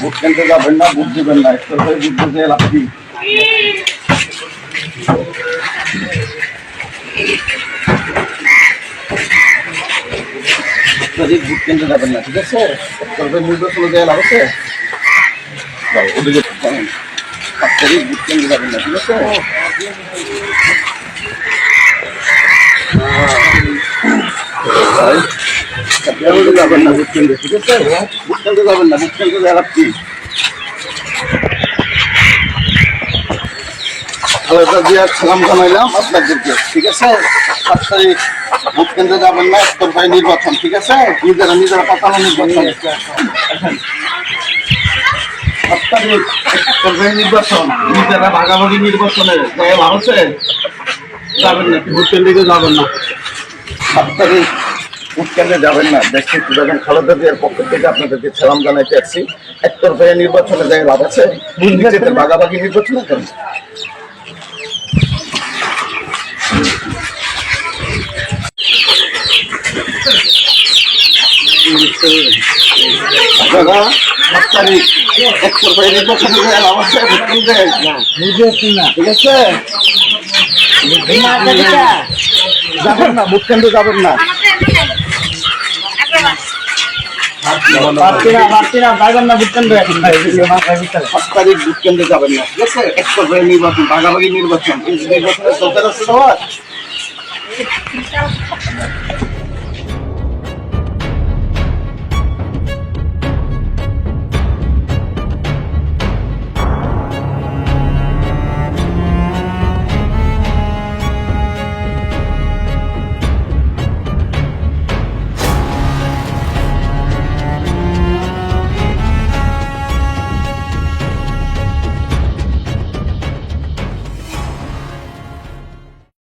Vote কেন্দ্রে যাবেন না ভোট দিবেন না একটু করে ভোট দিতে লাভ কি? যদি ভোট কেন্দ্রে যাবেন না ঠিক আছে একটু করে নির্বাচনে দেওয়া লাভ আছে যাও, ওদিকে যাবেন। পাঁচ তারিখ ভোট কেন্দ্রে যাবেন না ঠিক আছে ভাই, আপনি যাবেন ঠিক আছে ভোট কেন্দ্রে যাবেন না কেন্দ্রে দেওয়া লাভ কি খালেদা জিয়ার সালাম জানাইলাম আপনাদেরকে ঠিক আছে সাত তারিখ ভোট কেন্দ্রে যাবেন না একতরফায় নির্বাচন ঠিক আছে নিজেরা নিজেরা পাতানো নির্বাচন সাত তারিখ একতরফায় নির্বাচন নিজেরা ভাগাভাগি নির্বাচনে ভারতে যাবেন না ভোট কেন্দ্রে যাবেন না সাত তারিখ ভোট কেন্দ্রে যাবেন না। দেখছি বেগম খালেদা জিয়ার পক্ষ থেকে আপনাদেরকে সালাম জানাইতে আসছি। একতরফায় নির্বাচনে যায় লাভ আছে নিজেদের ভাগাভাগি নির্বাচনে যান দাদা সাত তারিখ একশো বাইরে নির্বাচন করে আমার সাহেব ভোট ঠিক আছে? যাবেন না ভোট কেন্দ্রে যাবেন না সাত তারিখ ভোট কেন্দ্রে যাবেন না ঠিক আছে একশো বাইরে নির্বাচন ভাগাভাগি নির্বাচন নির্বাচনের দরকার আছে তোমার